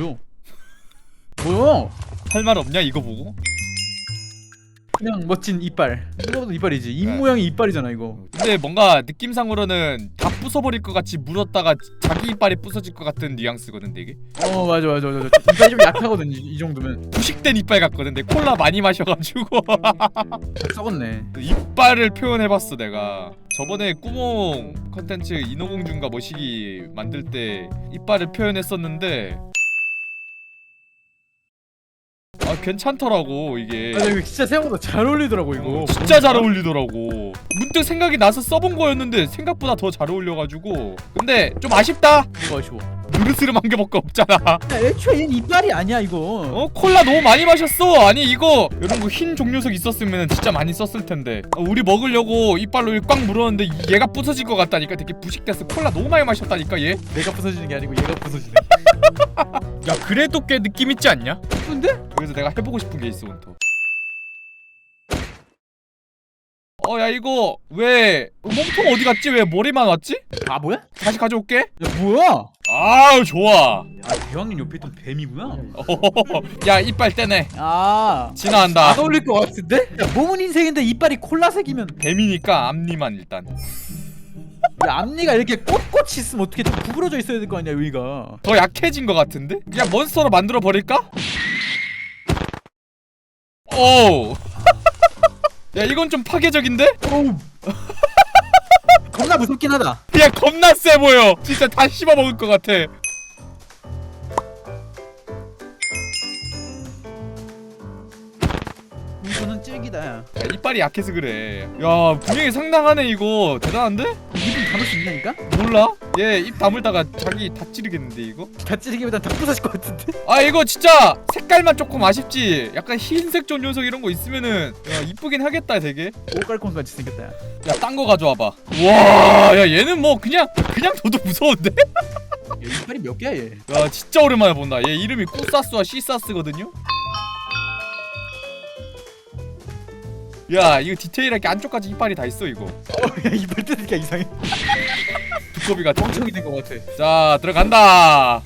뭐야? 뭐야? 할 말 없냐 이거 보고? 그냥 멋진 이빨. 누가 봐도 이빨이지. 입 네. 모양이 이빨이잖아 이거. 근데 뭔가 느낌상으로는 다 부숴버릴 것 같이 물었다가 자기 이빨이 부서질 것 같은 뉘앙스거든 되게 어 맞아 맞아 맞아. 이빨이 좀 약하거든 이, 이 정도면. 부식된 이빨 같거든 내 콜라 많이 마셔가지고 다 썩었네. 이빨을 표현해봤어 내가 저번에 꾸몽 컨텐츠 인어공주인가 뭐시기 만들 때 이빨을 표현했었는데 아 괜찮더라고 이게. 아 이거 진짜 생각보다 잘 어울리더라고 이거. 진짜 잘 어울리더라고. 문득 생각이 나서 써본 거였는데 생각보다 더 잘 어울려가지고. 근데 좀 아쉽다. 뭐가 아쉬워. 느르스름한 게 밖에 없잖아. 야, 애초에 얘는 이빨이 아니야 이거. 어? 콜라 너무 많이 마셨어. 아니 이거. 이런 거 흰 종료석 있었으면 진짜 많이 썼을 텐데. 어, 우리 먹으려고 이빨로 꽉 물었는데 얘가 부서질 것 같다니까. 되게 부식됐어. 콜라 너무 많이 마셨다니까 얘. 야 내가 부서지는 게 아니고 얘가 부서지네. 그래도 꽤 느낌 있지 않냐? 근데? 그래서 내가 해보고 싶은 게 있어 온터 어 야 이거 왜 몸통 어디 갔지? 왜 머리만 왔지? 바보야? 다시 가져올게 야 뭐야? 아우 좋아 아 대왕님 옆에 있던 뱀이구나. 야 이빨 떼네 아. 지나간다 안 어울릴 것 같은데? 야, 몸은 흰색인데 이빨이 콜라색이면 뱀이니까 앞니만 일단 야, 앞니가 이렇게 꼿꼿이 있으면 어떻게 좀 구부러져 있어야 될 거 아니야 여기가 더 약해진 것 같은데? 그냥 몬스터로 만들어 버릴까? 오. 야 이건 좀 파괴적인데? 겁나 무섭긴 하다 야 겁나 세 보여. 진짜 다 씹어 먹을 것 같아. 이거는 찔기다 야 야, 이빨이 약해서 그래. 야 분명히 상당하네 이거. 대단한데? 입은 담을 수 있냐니까? 몰라? 얘 입 다물다가 자기 다 찌르겠는데 이거? 다 찌르기보단 다 부서질 것 같은데? 아 이거 진짜 색깔만 조금 아쉽지. 약간 흰색 전 녀석 이런 거 있으면은 야 이쁘긴 하겠다 되게. 오깔콘 같이 생겼다 야 야 딴 거 가져와봐. 와, 야 얘는 뭐 그냥 그냥 둬도 무서운데? 야, 이빨이 몇 개야 얘 야 진짜 오랜만에 본다. 얘 이름이 꾸사스와 시사스거든요. 야 이거 디테일하게 안쪽까지 이빨이 다 있어 이거. 어야 이빨 뜯으니까 이상해 두꺼비가 좀. 멍청이 된 것 같아 야, 자 들어간다.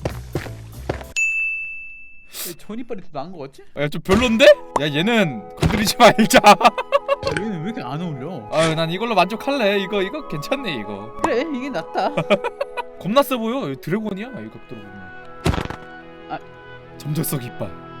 전 이빨이 더 나은 것 같지? 야 좀 별론데? 야 얘는 건드리지 말자. 야, 얘는 왜 이렇게 안 어울려? 아유 난 이걸로 만족할래. 이거 이거 괜찮네 이거. 그래 이게 낫다 겁나 세 보여. 이거 드래곤이야 이 각도로 보면. 아. 점적석 이빨.